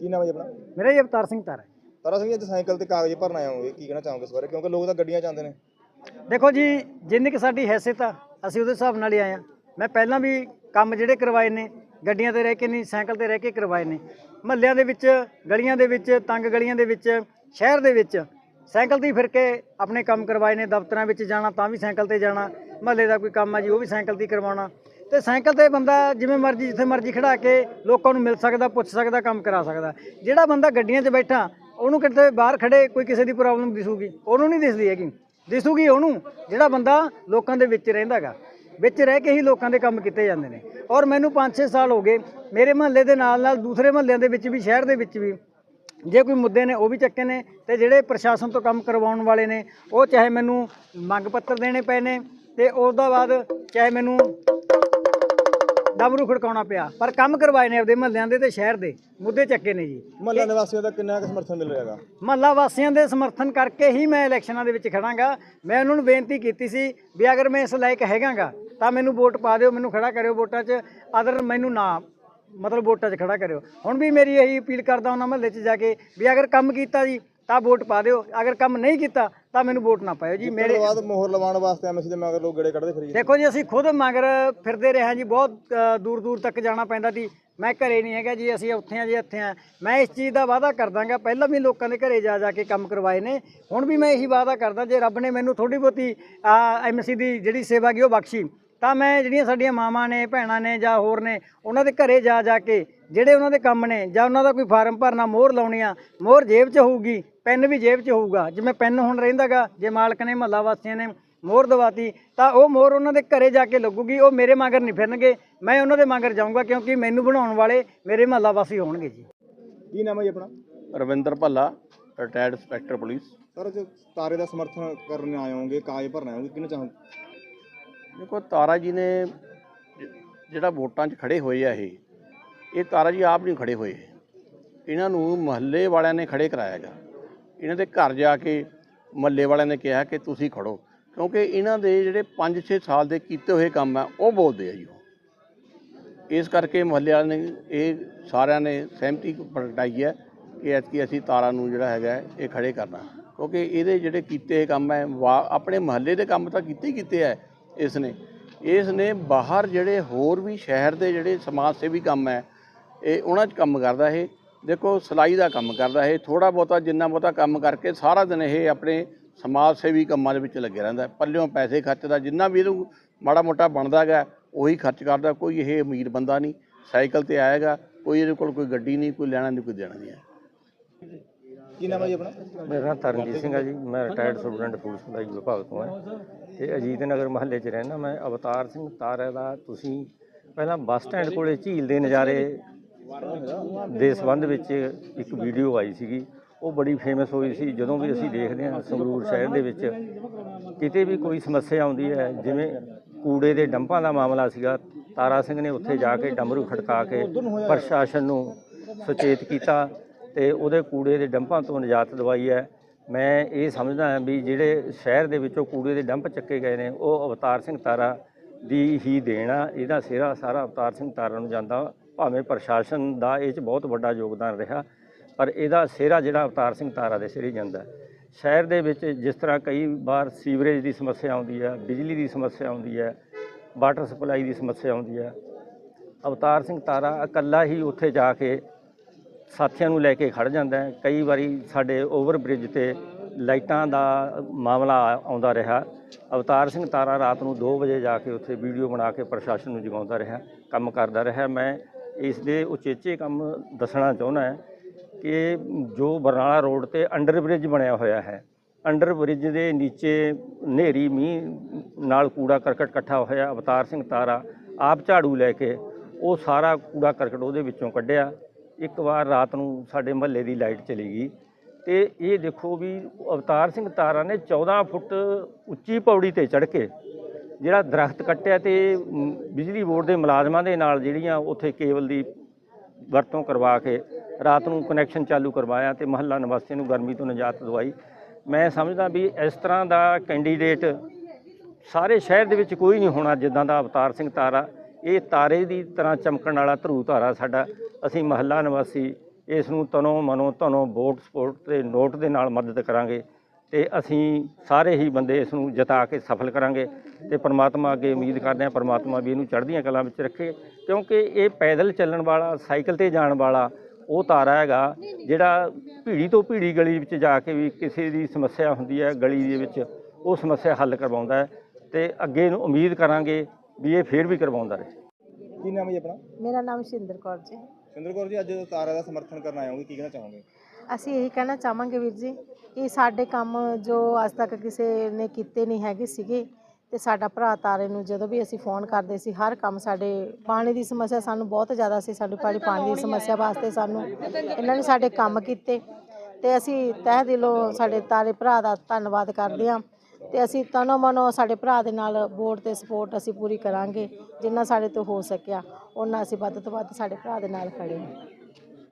ਕੀ ਨਾਮ ਹੈ ਜੀ ਆਪਣਾ? ਮੇਰਾ ਜੀ ਅਵਤਾਰ ਸਿੰਘ ਤਾਰਾ ਤਾਰਾ ਸਿੰਘ ਜੀ ਅੱਜ ਸਾਈਕਲ ਤੇ ਕਾਗਜ਼ ਭਰਨ ਆਏ ਹੋਗੇ ਕੀ ਕਹਿਣਾ ਚਾਹੋਗੇ ਇਸ ਬਾਰੇ? ਕਿਉਂਕਿ ਲੋਕ ਤਾਂ ਗੱਡੀਆਂ ਚਾਹੁੰਦੇ ਨੇ। ਦੇਖੋ ਜੀ ਜਿੰਨੀ ਕਿ ਸਾਡੀ ਹੈਸੀਅਤ ਆ ਅਸੀਂ ਉਹਦੇ ਹਿਸਾਬ ਨਾਲ ਹੀ ਆਏ ਆ ਮੈਂ ਪਹਿਲਾਂ ਵੀ ਕੰਮ ਜਿਹੜੇ ਕਰਵਾਏ ਨੇ ਗੱਡੀਆਂ ਤੇ ਰਹਿ ਕੇ ਨਹੀਂ ਸਾਈਕਲ ਤੇ ਰਹਿ ਕੇ ਕਰਵਾਏ ਨੇ। ਮਹੱਲਿਆਂ ਦੇ ਵਿੱਚ ਗਲੀਆਂ ਦੇ ਵਿੱਚ ਤੰਗ ਗਲੀਆਂ ਦੇ ਵਿੱਚ ਸ਼ਹਿਰ ਦੇ ਵਿੱਚ ਸਾਈਕਲ ਤੇ ਫਿਰ ਕੇ ਆਪਣੇ ਕੰਮ ਕਰਵਾਏ ਨੇ ਦਫ਼ਤਰਾਂ ਵਿੱਚ ਜਾਣਾ ਤਾਂ ਵੀ ਸਾਈਕਲ ਤੇ ਜਾਣਾ ਮਹੱਲੇ ਦਾ ਕੋਈ ਕੰਮ ਆ ਜੀ ਉਹ ਵੀ ਸਾਈਕਲ ਤੇ ਕਰਵਾਉਣਾ। ਤੇ ਸਾਈਕਲ ਤੇ ਬੰਦਾ ਜਿਵੇਂ ਮਰਜ਼ੀ, ਜਿੱਥੇ ਮਰਜ਼ੀ ਖੜਾ ਕੇ ਲੋਕਾਂ ਨੂੰ ਮਿਲ ਸਕਦਾ, ਪੁੱਛ ਸਕਦਾ, ਕੰਮ ਕਰਾ ਸਕਦਾ। ਜਿਹੜਾ ਬੰਦਾ ਗੱਡੀਆਂ 'ਚ ਬੈਠਾ, ਉਹਨੂੰ ਕਿਤੇ ਬਾਹਰ ਖੜੇ ਕੋਈ ਕਿਸੇ ਦੀ ਪ੍ਰੋਬਲਮ ਦਿਸੂਗੀ। ਉਹਨੂੰ ਨਹੀਂ ਦਿਸਦੀ ਹੈਗੀ। ਦਿਸੂਗੀ ਉਹਨੂੰ, ਜਿਹੜਾ ਬੰਦਾ ਲੋਕਾਂ ਦੇ ਵਿੱਚ ਰਹਿੰਦਾਗਾ ਵਿੱਚ ਰਹਿ ਕੇ ਹੀ ਲੋਕਾਂ ਦੇ ਕੰਮ ਕੀਤੇ ਜਾਂਦੇ ਨੇ। ਔਰ ਮੈਨੂੰ 5-6 ਸਾਲ ਹੋ ਗਏ, ਮੇਰੇ ਮਹੱਲੇ ਦੇ ਨਾਲ ਨਾਲ ਦੂਸਰੇ ਮਹੱਲਿਆਂ ਦੇ ਵਿੱਚ ਵੀ, ਸ਼ਹਿਰ ਦੇ ਵਿੱਚ ਵੀ, ਜੇ ਕੋਈ ਮੁੱਦੇ ਨੇ ਉਹ ਵੀ ਚੱਕੇ ਨੇ ਤੇ ਜਿਹੜੇ ਪ੍ਰਸ਼ਾਸਨ ਤੋਂ ਕੰਮ ਕਰਵਾਉਣ ਵਾਲੇ ਨੇ, ਉਹ ਚਾਹੇ ਮੈਨੂੰ ਮੰਗ ਪੱਤਰ ਦੇਣੇ ਪਏ ਨੇ ਤੇ ਉਸ ਤੋਂ ਬਾਅਦ ਚਾਹੇ ਮੈਨੂੰ ਡਬਰੂ ਖੜਕਾਉਣਾ ਪਿਆ। ਪਰ ਕੰਮ ਕਰਵਾਏ ਨੇ ਆਪਦੇ ਮਹੱਲਿਆਂ ਦੇ ਤੇ ਸ਼ਹਿਰ ਦੇ। ਮੁੱਦੇ ਚੱਕੇ ਨੇ ਜੀ। ਮਹੱਲਾ ਨਿਵਾਸੀਆਂ ਦਾ ਕਿੰਨਾ ਕੁ ਸਮਰਥਨ ਮਿਲ ਰਿਹਾਗਾ ਮਹੱਲਾ ਵਾਸੀਆਂ ਦੇ ਸਮਰਥਨ ਕਰਕੇ ਹੀ ਮੈਂ ਇਲੈਕਸ਼ਨਾਂ ਦੇ ਵਿੱਚ ਖੜਾਂਗਾ। ਮੈਂ ਉਹਨਾਂ ਨੂੰ ਬੇਨਤੀ ਕੀਤੀ ਸੀ ਵੀ ਅਗਰ ਮੈਂ ਇਸ ਲਾਇਕ ਹੈਗਾਗਾ ਤਾਂ ਮੈਨੂੰ ਵੋਟ ਪਾ ਦਿਓ ਮੈਨੂੰ ਖੜਾ ਕਰਿਓ ਵੋਟਾਂ 'ਚ। ਅਦਰ ਮੈਨੂੰ ਨਾ ਮਤਲਬ ਵੋਟਾਂ 'ਚ ਖੜਾ ਕਰਿਓ। ਹੁਣ ਵੀ ਮੇਰੀ ਇਹੀ ਅਪੀਲ ਕਰਦਾ ਉਹਨਾਂ ਮਹੱਲੇ 'ਚ ਜਾ ਕੇ ਵੀ ਅਗਰ ਕੰਮ ਕੀਤਾ ਜੀ ਤਾਂ ਵੋਟ ਪਾ ਦਿਓ। ਅਗਰ ਕੰਮ ਨਹੀਂ ਕੀਤਾ ਤਾਂ ਮੈਨੂੰ ਵੋਟ ਨਾ ਪਾਇਓ ਜੀ ਮੇਰੇ ਬਾਅਦ ਮੋਹਰ ਲਵਾਉਣ ਵਾਸਤੇ ਐਮਸੀ ਦੇ ਮਗਰ ਲੋਕ ਗੇੜੇ ਕੱਢਦੇ ਫਿਰੀ ਦੇਖੋ ਜੀ ਅਸੀਂ ਖੁਦ ਮਗਰ ਫਿਰਦੇ ਰਹੇ ਹਾਂ ਜੀ ਬਹੁਤ ਦੂਰ ਦੂਰ ਤੱਕ ਜਾਣਾ ਪੈਂਦਾ ਸੀ। ਮੈਂ ਘਰੇ ਨਹੀਂ ਹੈਗਾ ਜੀ ਅਸੀਂ ਉੱਥੇ ਆ ਜੀ ਇੱਥੇ ਆ ਮੈਂ ਇਸ ਚੀਜ਼ ਦਾ ਵਾਅਦਾ ਕਰਦਾਗਾ ਪਹਿਲਾਂ ਵੀ ਲੋਕਾਂ ਦੇ ਘਰੇ ਜਾ ਜਾ ਕੇ ਕੰਮ ਕਰਵਾਏ ਨੇ ਹੁਣ ਵੀ ਮੈਂ ਇਹੀ ਵਾਅਦਾ ਕਰਦਾ ਜੇ ਰੱਬ ਨੇ ਮੈਨੂੰ ਥੋੜੀ ਬਹੁਤੀ ਐਮਸੀ ਦੀ ਜਿਹੜੀ ਸੇਵਾ ਕੀ ਉਹ ਬਖਸ਼ੀ। ਤਾਂ ਮੈਂ ਜਿਹੜੀਆਂ ਸਾਡੀਆਂ ਮਾਵਾਂ ਨੇ ਭੈਣਾਂ ਨੇ ਜਾਂ ਹੋਰ ਨੇ ਉਹਨਾਂ ਦੇ ਘਰੇ ਜਾ ਜਾ ਕੇ ਜਿਹੜੇ ਉਹਨਾਂ ਦੇ ਕੰਮ ਨੇ ਜਾਂ ਉਹਨਾਂ ਦਾ ਕੋਈ ਫਾਰਮ ਭਰਨਾ ਮੋਹਰ ਲਾਉਣੀ ਆ ਮੋਹਰ ਜੇਬ 'ਚ ਹੋਊਗੀ ਪੈਨ ਵੀ ਜੇਬ 'ਚ ਹੋਊਗਾ। ਜਿਵੇਂ ਪੈਨ ਹੁਣ ਰਹਿੰਦਾਗਾ ਜੇ ਮਾਲਕ ਨੇ ਮਹੱਲਾ ਵਾਸੀਆਂ ਨੇ ਮੋਹਰ ਦਵਾਤੀ ਤਾਂ ਉਹ ਮੋਹਰ ਉਹਨਾਂ ਦੇ ਘਰੇ ਜਾ ਕੇ ਲੱਗੂਗੀ ਉਹ ਮੇਰੇ ਮਗਰ ਨਹੀਂ ਫਿਰਨਗੇ ਮੈਂ ਉਹਨਾਂ ਦੇ ਮਗਰ ਜਾਊਂਗਾ ਕਿਉਂਕਿ ਮੈਨੂੰ ਬਣਾਉਣ ਵਾਲੇ ਮੇਰੇ ਮਹੱਲਾ ਵਾਸੀ ਹੋਣਗੇ ਜੀ। ਕੀ ਨਾਮ ਹੈ ਜੀ ਆਪਣਾ? Ravinder Bhalla retired inspector police sir ਜੋ ਤਾਰੇ ਦਾ ਸਮਰਥਨ ਕਰਨ ਆਏ ਹੋਗੇ ਕਾਗਜ਼ ਭਰਨ ਹੋਗੇ ਕਿਹਨੂੰ ਚਾਹੋਗੇ? ਦੇਖੋ, ਤਾਰਾ ਜੀ ਨੇ ਜਿਹੜਾ ਵੋਟਾਂ 'ਚ ਖੜੇ ਹੋਏ ਆ ਇਹ ਇਹ ਤਾਰਾ ਜੀ ਆਪ ਨਹੀਂ ਖੜੇ ਹੋਏ। ਇਹਨਾਂ ਨੂੰ ਮਹੱਲੇ ਵਾਲਿਆਂ ਨੇ ਖੜੇ ਕਰਾਇਆਗਾ ਇਹਨਾਂ ਦੇ ਘਰ ਜਾ ਕੇ ਮਹੱਲੇ ਵਾਲਿਆਂ ਨੇ ਕਿਹਾ ਕਿ ਤੁਸੀਂ ਖੜੋ, ਕਿਉਂਕਿ ਇਹਨਾਂ ਦੇ ਜਿਹੜੇ 5-6 ਸਾਲ ਦੇ ਕੀਤੇ ਹੋਏ ਕੰਮ ਆ, ਉਹ ਬੋਲਦੇ ਆ ਜੀ ਉਹ। ਇਸ ਕਰਕੇ ਮਹੱਲੇ ਵਾਲਿਆਂ ਨੇ, ਇਹ ਸਾਰਿਆਂ ਨੇ ਸਹਿਮਤੀ ਪ੍ਰਗਟਾਈ ਹੈ ਕਿ ਐਤਕੀ ਅਸੀਂ ਤਾਰਾ ਨੂੰ ਜਿਹੜਾ ਹੈਗਾ, ਇਹ ਖੜੇ ਕਰਨਾ। ਕਿਉਂਕਿ ਇਹਦੇ ਜਿਹੜੇ ਕੀਤੇ ਹੋਏ ਕੰਮ ਹੈ ਵਾ- ਆਪਣੇ ਮਹੱਲੇ ਦੇ ਕੰਮ ਤਾਂ ਕੀਤੇ ਹੀ ਕੀਤੇ ਹੈ ਇਸ ਨੇ ਇਸ ਨੇ ਬਾਹਰ ਜਿਹੜੇ ਹੋਰ ਵੀ ਸ਼ਹਿਰ ਦੇ ਜਿਹੜੇ ਸਮਾਜ ਸੇਵੀ ਕੰਮ ਹੈ, ਇਹ ਉਹਨਾਂ 'ਚ ਕੰਮ ਕਰਦਾ ਇਹ। ਦੇਖੋ, ਸਿਲਾਈ ਦਾ ਕੰਮ ਕਰਦਾ ਇਹ ਥੋੜਾ ਬਹੁਤਾ, ਜਿੰਨਾ ਬਹੁਤਾ ਕੰਮ ਕਰਕੇ ਸਾਰਾ ਦਿਨ ਇਹ ਆਪਣੇ ਸਮਾਜ ਸੇਵੀ ਕੰਮਾਂ ਦੇ ਵਿੱਚ ਲੱਗਿਆ ਰਹਿੰਦਾ ਪੱਲਿਓਂ ਪੈਸੇ ਖਰਚਦਾ, ਜਿੰਨਾ ਵੀ ਇਹਨੂੰ ਮਾੜਾ ਮੋਟਾ ਬਣਦਾ ਹੈਗਾ, ਉਹੀ ਖਰਚ ਕਰਦਾ, ਕੋਈ ਇਹ ਅਮੀਰ ਬੰਦਾ ਨਹੀਂ, ਸਾਈਕਲ ਤੇ ਆਏਗਾ, ਕੋਈ ਇਹਦੇ ਕੋਲ ਕੋਈ ਗੱਡੀ ਨਹੀਂ, ਕੋਈ ਲੈਣਾ ਨਹੀਂ, ਕੋਈ ਦੇਣਾ ਨਹੀਂ ਹੈ। ਕੀ ਨਾਮ ਹੈ ਜੀ ਆਪਣਾ? ਮੇਰਾ ਨਾਮ ਤਰਨਜੀਤ ਸਿੰਘ ਹੈ ਜੀ। ਮੈਂ ਰਿਟਾਇਰਡ ਸਟੂਡੈਂਟ ਪੁਲਿਸ ਸਪਲਾਈ ਵਿਭਾਗ ਤੋਂ ਹਾਂ ਤੇ ਅਜੀਤ ਨਗਰ ਮਹੱਲੇ 'ਚ ਰਹਿਣਾ ਮੈਂ। ਅਵਤਾਰ ਸਿੰਘ ਤਾਰਾ ਦਾ ਤੁਸੀਂ ਪਹਿਲਾਂ ਬੱਸ ਸਟੈਂਡ ਕੋਲੇ ਝੀਲ ਦੇ ਨਜ਼ਾਰੇ ਦੇ ਸੰਬੰਧ ਵਿੱਚ ਇੱਕ ਵੀਡੀਓ ਆਈ ਸੀਗੀ। ਉਹ ਬੜੀ ਫੇਮਸ ਹੋਈ ਸੀ। ਜਦੋਂ ਵੀ ਅਸੀਂ ਦੇਖਦੇ ਹਾਂ ਸੰਗਰੂਰ ਸ਼ਹਿਰ ਦੇ ਵਿੱਚ, ਕਿਤੇ ਵੀ ਕੋਈ ਸਮੱਸਿਆ ਆਉਂਦੀ ਹੈ, ਜਿਵੇਂ ਕੂੜੇ ਦੇ ਡੰਪਾਂ ਦਾ ਮਾਮਲਾ ਸੀਗਾ, ਤਾਰਾ ਸਿੰਘ ਨੇ ਉੱਥੇ ਜਾ ਕੇ ਡਮਰੂ ਖੜਕਾ ਕੇ ਪ੍ਰਸ਼ਾਸਨ ਨੂੰ ਸੁਚੇਤ ਕੀਤਾ। ਤੇ ਉਹਦੇ ਕੂੜੇ ਦੇ ਡੰਪਾਂ ਤੋਂ ਨਿਜਾਤ ਦਵਾਈ ਹੈ। ਮੈਂ ਇਹ ਸਮਝਦਾ ਹਾਂ ਵੀ ਜਿਹੜੇ ਸ਼ਹਿਰ ਦੇ ਵਿੱਚੋਂ ਕੂੜੇ ਦੇ ਡੰਪ ਚੱਕੇ ਗਏ ਨੇ, ਉਹ ਅਵਤਾਰ ਸਿੰਘ ਤਾਰਾ ਦੀ ਹੀ ਦੇਣ ਆ। ਇਹਦਾ ਸਿਹਰਾ ਸਾਰਾ ਅਵਤਾਰ ਸਿੰਘ ਤਾਰਾ ਨੂੰ ਜਾਂਦਾ, ਭਾਵੇਂ ਪ੍ਰਸ਼ਾਸਨ ਦਾ ਇਹ 'ਚ ਬਹੁਤ ਵੱਡਾ ਯੋਗਦਾਨ ਰਿਹਾ, ਪਰ ਇਹਦਾ ਸਿਹਰਾ ਜਿਹੜਾ ਅਵਤਾਰ ਸਿੰਘ ਤਾਰਾ ਦੇ ਸਿਰ ਜਾਂਦਾ। ਸ਼ਹਿਰ ਦੇ ਵਿੱਚ ਜਿਸ ਤਰ੍ਹਾਂ ਕਈ ਵਾਰ ਸੀਵਰੇਜ ਦੀ ਸਮੱਸਿਆ ਆਉਂਦੀ ਹੈ, ਬਿਜਲੀ ਦੀ ਸਮੱਸਿਆ ਆਉਂਦੀ ਹੈ, ਵਾਟਰ ਸਪਲਾਈ ਦੀ ਸਮੱਸਿਆ ਆਉਂਦੀ ਹੈ। ਅਵਤਾਰ ਸਿੰਘ ਤਾਰਾ ਇਕੱਲਾ ਹੀ ਉੱਥੇ ਜਾ ਕੇ ਸਾਥੀਆਂ ਨੂੰ ਲੈ ਕੇ ਖੜ ਜਾਂਦਾ ਹੈ। ਕਈ ਵਾਰੀ ਸਾਡੇ ਓਵਰ ਬ੍ਰਿਜ ਤੇ ਲਾਈਟਾਂ ਦਾ ਮਾਮਲਾ ਆਉਂਦਾ ਰਿਹਾ। ਅਵਤਾਰ ਸਿੰਘ ਤਾਰਾ ਰਾਤ ਨੂੰ 2 ਵਜੇ ਜਾ ਕੇ ਉੱਥੇ ਵੀਡੀਓ ਬਣਾ ਕੇ ਪ੍ਰਸ਼ਾਸਨ ਨੂੰ ਜਗਾਉਂਦਾ ਰਿਹਾ, ਕੰਮ ਕਰਦਾ ਰਿਹਾ। ਮੈਂ ਇਸ ਦੇ ਉਚੇਚੇ ਕੰਮ ਦੱਸਣਾ ਚਾਹੁੰਦਾ ਹਾਂ ਕਿ ਜੋ ਬਰਨਾਲਾ ਰੋਡ ਤੇ ਅੰਡਰ ਬ੍ਰਿਜ ਬਣਿਆ ਹੋਇਆ ਹੈ ਅੰਡਰ ਬ੍ਰਿਜ ਦੇ ਨੀਚੇ ਹਨੇਰੀ, ਮੀਂਹ ਨਾਲ ਕੂੜਾ ਕਰਕਟ ਇਕੱਠਾ ਹੋਇਆ। ਅਵਤਾਰ ਸਿੰਘ ਤਾਰਾ ਆਪ ਝਾੜੂ ਲੈ ਕੇ ਉਹ ਸਾਰਾ ਕੂੜਾ ਕਰਕਟ ਉਹਦੇ ਵਿੱਚੋਂ ਕੱਢਿਆ। ਇੱਕ ਵਾਰ ਰਾਤ ਨੂੰ ਸਾਡੇ ਮਹੱਲੇ ਦੀ ਲਾਈਟ ਚਲੀ ਗਈ ਤੇ ਇਹ ਦੇਖੋ ਵੀ ਅਵਤਾਰ ਸਿੰਘ ਤਾਰਾ ਨੇ 14 ਫੁੱਟ ਉੱਚੀ ਪੌੜੀ ਤੇ ਚੜ੍ਹ ਕੇ ਜਿਹੜਾ ਦਰਖਤ ਕੱਟਿਆ ਤੇ ਬਿਜਲੀ ਬੋਰਡ ਦੇ ਮੁਲਾਜ਼ਮਾਂ ਦੇ ਨਾਲ ਜਿਹੜੀਆਂ ਉੱਥੇ ਕੇਬਲ ਦੀ ਵਰਤੋਂ ਕਰਵਾ ਕੇ ਰਾਤ ਨੂੰ ਕਨੈਕਸ਼ਨ ਚਾਲੂ ਕਰਵਾਇਆ ਤੇ ਮਹੱਲਾ ਨਿਵਾਸੀਆਂ ਨੂੰ ਗਰਮੀ ਤੋਂ ਨਜਾਤ ਦਵਾਈ। ਮੈਂ ਸਮਝਦਾ ਵੀ ਇਸ ਤਰ੍ਹਾਂ ਦਾ ਕੈਂਡੀਡੇਟ ਸਾਰੇ ਸ਼ਹਿਰ ਦੇ ਵਿੱਚ ਕੋਈ ਨਹੀਂ ਹੋਣਾ ਜਿੱਦਾਂ ਦਾ ਅਵਤਾਰ ਸਿੰਘ ਤਾਰਾ ਇਹ ਤਾਰੇ ਦੀ ਤਰ੍ਹਾਂ ਚਮਕਣ ਵਾਲਾ ਧਰੂ ਤਾਰਾ ਸਾਡਾ, ਅਸੀਂ ਮਹੱਲਾ ਨਿਵਾਸੀ, ਇਸ ਨੂੰ ਤਨੋਂ ਮਨੋਂ ਧਨੋਂ ਵੋਟ ਸਪੋਰਟ ਤੇ ਨੋਟ ਦੇ ਨਾਲ ਮਦਦ ਕਰਾਂਗੇ ਤੇ ਅਸੀਂ ਸਾਰੇ ਹੀ ਬੰਦੇ ਇਸ ਨੂੰ ਜਿਤਾ ਕੇ ਸਫਲ ਕਰਾਂਗੇ ਤੇ ਪਰਮਾਤਮਾ ਅੱਗੇ ਉਮੀਦ ਕਰਦੇ ਹਾਂ ਪਰਮਾਤਮਾ ਵੀ ਇਹਨੂੰ ਚੜ੍ਹਦੀਆਂ ਕਲਾਂ ਵਿੱਚ ਰੱਖੇ, ਕਿਉਂਕਿ ਇਹ ਪੈਦਲ ਚੱਲਣ ਵਾਲਾ, ਸਾਈਕਲ ਤੇ ਜਾਣ ਵਾਲਾ ਉਹ ਤਾਰਾ ਹੈਗਾ ਜਿਹੜਾ ਭੀੜੀ ਤੋਂ ਭੀੜੀ ਗਲੀ ਵਿੱਚ ਜਾ ਕੇ ਵੀ ਕਿਸੇ ਦੀ ਸਮੱਸਿਆ ਹੁੰਦੀ ਹੈ ਗਲੀ ਦੇ ਵਿੱਚ, ਉਹ ਸਮੱਸਿਆ ਹੱਲ ਕਰਵਾਉਂਦਾ ਹੈ ਤੇ ਅੱਗੇ ਨੂੰ ਉਮੀਦ ਕਰਾਂਗੇ ਵੀ ਇਹ ਫੇਰ ਵੀ ਕਰਵਾਉਂਦਾ ਰਹੇ। ਕੀ ਨਾਮ ਹੈ ਜੀ ਆਪਣਾ? ਮੇਰਾ ਨਾਮ ਸ਼ਿੰਦਰ ਕੌਰ ਜੀ। ਸਿੰਦਰ ਕੌਰ ਜੀ ਅੱਜ ਤਾਰਾ ਦਾ ਸਮਰਥਨ ਕਰਨ ਆਏ ਹੋਗੇ ਕੀ ਕਹਿਣਾ ਚਾਹੋਗੇ? ਅਸੀਂ ਇਹੀ ਕਹਿਣਾ ਚਾਹਾਂਗੇ ਵੀਰ ਜੀ ਕਿ ਸਾਡੇ ਕੰਮ ਜੋ ਅੱਜ ਤੱਕ ਕਿਸੇ ਨੇ ਕੀਤੇ ਨਹੀਂ ਹੈਗੇ ਸੀਗੇ ਤੇ ਸਾਡਾ ਭਰਾ ਤਾਰੇ ਨੂੰ ਜਦੋਂ ਵੀ ਅਸੀਂ ਫੋਨ ਕਰਦੇ ਸੀ ਹਰ ਕੰਮ ਸਾਡੇ ਪਾਣੀ ਦੀ ਸਮੱਸਿਆ ਸਾਨੂੰ ਬਹੁਤ ਜ਼ਿਆਦਾ ਸੀ ਸਾਡੀ ਪਾਣੀ ਪਾਣੀ ਦੀ ਸਮੱਸਿਆ ਵਾਸਤੇ ਸਾਨੂੰ ਇਹਨਾਂ ਨੇ ਸਾਡੇ ਕੰਮ ਕੀਤੇ ਤੇ ਅਸੀਂ ਤਹਿ ਦਿਲੋਂ ਸਾਡੇ ਤਾਰੇ ਭਰਾ ਦਾ ਧੰਨਵਾਦ ਕਰਦੇ ਹਾਂ। ਤੇ ਅਸੀਂ ਤਨੋ ਮਨੋ ਸਾਡੇ ਭਰਾ ਦੇ ਨਾਲ ਵੋਟ ਤੇ ਸਪੋਰਟ ਅਸੀਂ ਪੂਰੀ ਕਰਾਂਗੇ, ਜਿੰਨਾ ਸਾਡੇ ਤੋਂ ਹੋ ਸਕਿਆ ਉਹਨਾਂ ਅਸੀਂ ਵੱਧ ਤੋਂ ਵੱਧ ਸਾਡੇ ਭਰਾ ਦੇ ਨਾਲ ਖੜੇ ਹਾਂ।